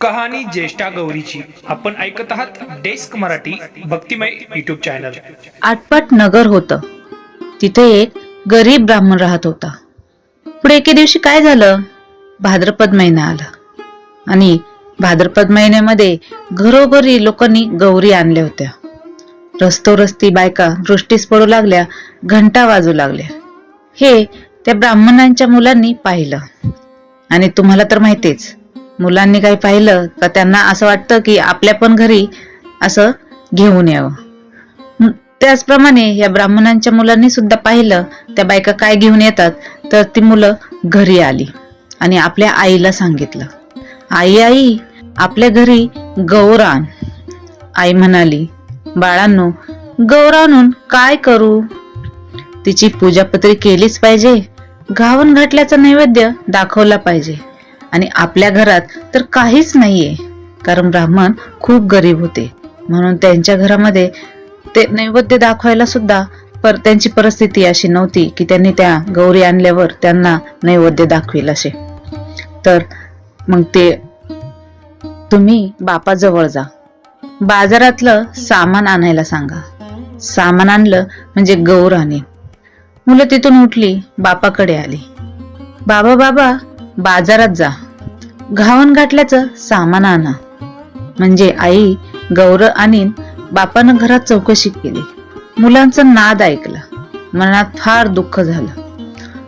कहाणी ज्येष्ठा गौरीची. आपण ऐकत आहात डेस्क मराठी भक्तिमय युट्यूब चॅनल आटपाट नगर होतं. तिथे एक गरीब ब्राह्मण राहत होता. पुढे एके दिवशी काय झालं? भाद्रपद महिना आला. आणि भाद्रपद महिन्यामध्ये घरोघरी लोकांनी गौरी आणल्या होत्या. रस्तोरस्ती बायका दृष्टीस पडू लागल्या घंटा वाजू लागल्या. हे त्या ब्राह्मणांच्या मुलांनी पाहिलं. आणि तुम्हाला तर माहितीच मुलांनी काही पाहिलं का त्यांना असं वाटतं की आपल्या पण घरी असं घेऊन यावं. त्याचप्रमाणे या ब्राह्मणांच्या मुलांनी सुद्धा पाहिलं त्या बायका काय घेऊन येतात तर ती मुलं घरी आली आणि आपल्या आईला सांगितलं. आई आई आपल्या घरी गौरान आई म्हणाली बाळांनो गौर आणून काय करू? तिची पूजापत्री केलीच पाहिजे. घावन घाटल्याचा नैवेद्य दाखवला पाहिजे. आणि आपल्या घरात तर काहीच नाहीये. कारण ब्राह्मण खूप गरीब होते. म्हणून त्यांच्या घरामध्ये ते नैवेद्य दाखवायला सुद्धा पर त्यांची परिस्थिती अशी नव्हती की त्यांनी त्या गौरी आणल्यावर त्यांना नैवेद्य दाखवेल असे. तर मग ते तुम्ही बापाजवळ जा. बाजारातलं सामान आणायला सांगा. सामान आणलं म्हणजे गौर आणे मुलं तिथून उठली बापाकडे आली. बाबा बाबा बाजारात जा. घावन गाठल्याचं सामान आणा. म्हणजे आई गौर आणीन बापानं घरात चौकशी केली. मुलांचं नाद ऐकला. मनात फार दुःख झालं.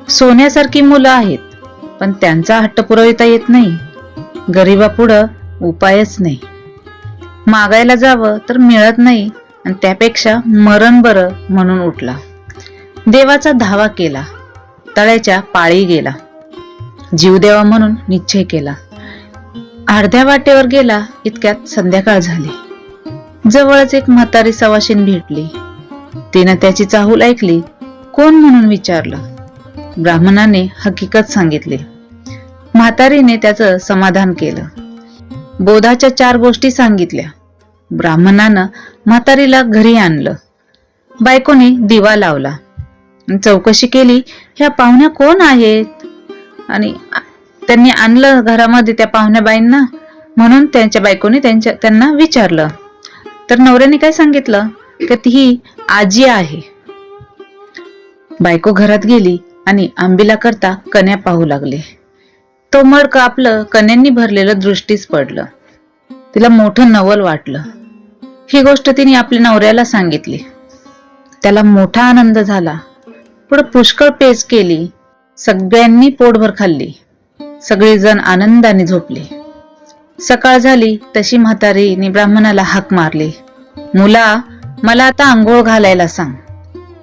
सोन्यासारखी मुलं आहेत पण त्यांचा हट्ट पुरविता येत नाही. गरिबापुढं उपायच नाही. मागायला जावं तर मिळत नाही आणि त्यापेक्षा मरण बरं म्हणून उठला. देवाचा धावा केला. तळ्याच्या पाळी गेला. जीव देवा म्हणून निश्चय केला. अर्ध्या वाटेवर गेला इतक्यात संध्याकाळ झाली. जवळच एक म्हातारी सवाशीन भेटली. तिनं त्याची चाहूल ऐकली कोण म्हणून विचारलं? ब्राह्मणाने हकीकत सांगितली. म्हातारीने त्याचं समाधान केलं. बोधाच्या चार गोष्टी सांगितल्या. ब्राह्मणानं म्हातारीला घरी आणलं. बायकोने दिवा लावला. चौकशी केली ह्या पाहुण्या कोण आहेत? आणि त्यांनी आणलं घरामध्ये त्या पाहुण्याबाईंना म्हणून त्यांच्या बायकोने त्यांच्या त्यांना विचारलं. तर नवऱ्याने काय सांगितलं? की ती ही आजी आहे. बायको घरात गेली आणि आंबीला करता कन्या पाहू लागले. तो मडक आपलं कन्यांनी भरलेलं दृष्टीस पडलं. तिला मोठं नवल वाटलं. ही गोष्ट तिने आपल्या नवऱ्याला सांगितली. त्याला मोठा आनंद झाला. पुढे पुष्कळ पेच केली. सगळ्यांनी पोटभर खाल्ली. सगळेजण आनंदाने झोपले. सकाळ झाली तशी म्हातारीने ब्राह्मणाला हाक मारली. मुला मला आता आंघोळ घालायला सांग.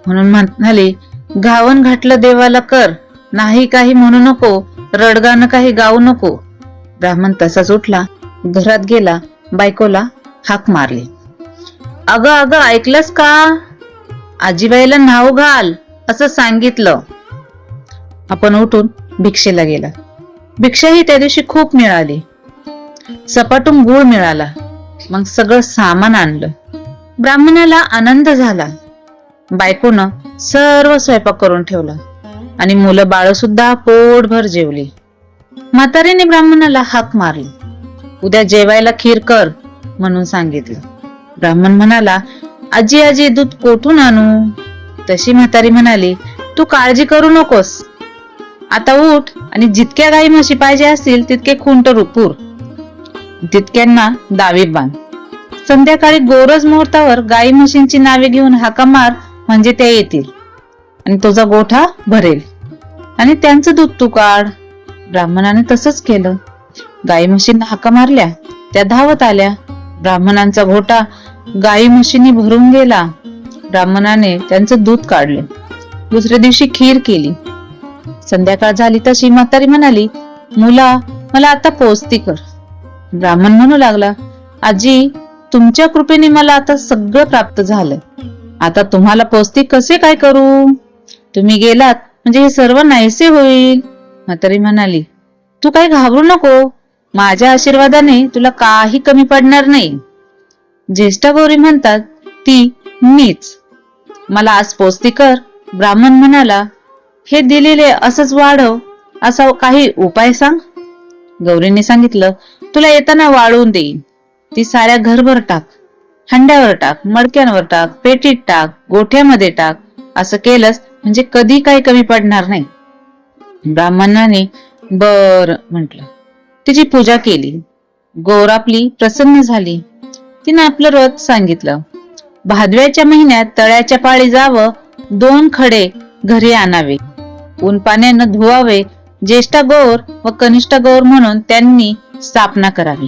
म्हणून म्हणाले घावन घाटलं देवाला कर नाही काही म्हणू नको रडगानं काही गाऊ नको. ब्राह्मण तसाच उठला घरात गेला बायकोला हाक मारली. अगं अगं ऐकलंस का? आजीबाईला नाव घाल असं सांगितलं. आपण उठून भिक्षेला गेला. भिक्षाही त्या दिवशी खूप मिळाली. सपाटून गुळ मिळाला. मग सगळं सामान आणलं. ब्राह्मणाला आनंद झाला. बायकोनं सर्व स्वयंपाक करून ठेवला. आणि मुलं बाळ सुद्धा पोटभर जेवली. म्हातारीने ब्राह्मणाला हाक मारली. उद्या जेवायला खीर कर म्हणून सांगितलं. ब्राह्मण म्हणाला आजी आजी दूध कोठून आणू? तशी म्हातारी म्हणाली तू काळजी करू नकोस. आता उठ आणि जितक्या गाई म्हशी पाहिजे असतील तितके खुंट रुपूर. तितक्यांना दावे बांध. संध्याकाळी गोरज मुहूर्तावर गाई म्हशींची नावे घेऊन हाका मार म्हणजे त्या येतील. आणि तुझा गोठा भरेल. आणि त्यांचं दूध तू काढ. ब्राह्मणाने तसंच केलं. गाई म्हशींना हाका मारल्या. त्या धावत आल्या. ब्राह्मणांचा गोठा गाई म्हशींनी भरून गेला. ब्राह्मणाने त्यांचं दूध काढले. दुसऱ्या दिवशी खीर केली. संध्याकाळ झाली तशी म्हातारी म्हणाली मुला मला आता पोचती कर. ब्राह्मण म्हणू लागला आजी तुमच्या कृपेने मला आता सगळं प्राप्त झालंय आता तुम्हाला पोचती कसे काय करू? तुम्ही गेलात म्हणजे हे सर्व नाहीसे होईल. म्हातारी म्हणाली तू काही घाबरू नको. माझ्या आशीर्वादाने तुला काही कमी पडणार नाही. ज्येष्ठा गौरी म्हणतात ती मीच. मला आज पोचती कर. ब्राह्मण म्हणाला हे दिलेले असंच वाढव असा काही उपाय सांग. गौरीने सांगितलं तुला येताना वाळून देईन. ती साऱ्या घरभर टाक हंड्यावर टाक मडक्यांवर टाक पेटीत टाक गोठ्यामध्ये टाक. असं केलंस म्हणजे कधी काही कमी पडणार नाही. ब्राह्मणाने बर म्हटलं. तिची पूजा केली. गौर आपली प्रसन्न झाली. तिनं आपलं व्रत सांगितलं. भादव्याच्या महिन्यात तळ्याच्या पाळी जावं दोन खडे घरी आणावे. ऊन पाण्यानं धुवावे ज्येष्ठा गौर व कनिष्ठा गौर म्हणून त्यांनी स्थापना करावी.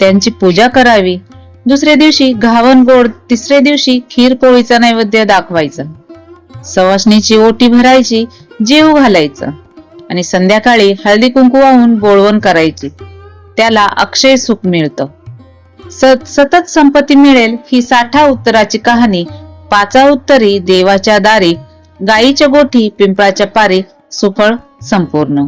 त्यांची पूजा करावी. दुसऱ्या दिवशी घावन गोड तिसऱ्या दिवशी खीर पोळीचा नैवेद्य दाखवायचा. सवासणीची ओटी भरायची जीव घालायचं आणि संध्याकाळी हळदी कुंकू वाहून बोळवण करायची. त्याला अक्षय सुख मिळतं. सत सतत संपत्ती मिळेल ही साठा उत्तराची कहाणी. पाचा उत्तरी देवाच्या दारी गायीच्या गोठी पिंपळाच्या पारीख सुफळ संपूर्ण.